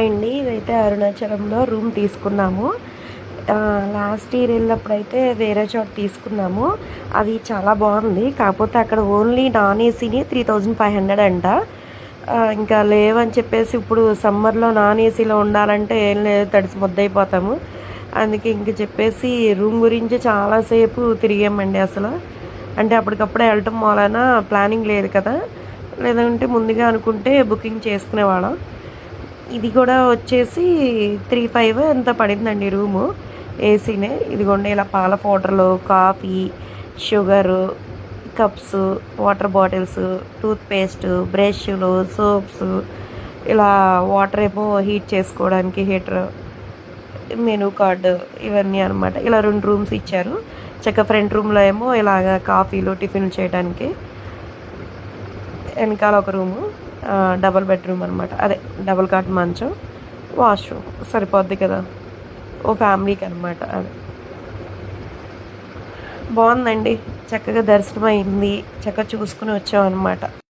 అండి ఇదైతే అరుణాచలంలో రూమ్ తీసుకున్నాము. లాస్ట్ ఇయర్ వెళ్ళినప్పుడు అయితే వేరే చోట తీసుకున్నాము. అది చాలా బాగుంది. కాకపోతే అక్కడ ఓన్లీ నాన్ ఏసీని త్రీ థౌజండ్ ఫైవ్ హండ్రెడ్ అంట. ఇంకా లేవని చెప్పేసి ఇప్పుడు సమ్మర్లో నాన్ ఏసీలో ఉండాలంటే ఏం లేదు తడిసి ముద్దయిపోతాము. అందుకే ఇంక చెప్పేసి రూమ్ గురించి చాలాసేపు తిరిగామండి అసలు. అంటే అప్పటికప్పుడే వెళ్ళటం వలన ప్లానింగ్ లేదు కదా. లేదంటే ముందుగా అనుకుంటే బుకింగ్ చేసుకునేవాళ్ళం. ఇది కూడా వచ్చేసి త్రీ ఫైవ్ ఎంత పడిందండి రూము? ఏసీనే. ఇదిగోండి ఇలా పాల పౌడర్లు coffee sugar cups water bottles toothpaste బ్రష్లు సోప్స్ ఇలా వాటర్ ఏమో హీట్ చేసుకోవడానికి హీటర్ మెనూ కార్డు ఇవన్నీ అనమాట ఇలా రెండు రూమ్స్ ఇచ్చారు. చక్క ఫ్రంట్ రూమ్లో ఏమో ఇలాగ కాఫీలు టిఫిన్ చేయడానికి వెనకాల ఒక రూము. డబల్ బెడ్రూమ్ అనమాట అదే డబల్ కాట్ మంచం వాష్రూమ్ సరిపోద్ది కదా. ఓ ఫ్యామిలీకి అనమాట అది. బాగుందండి. చక్కగా దర్శనం అయింది చక్కగా చూసుకుని వచ్చాం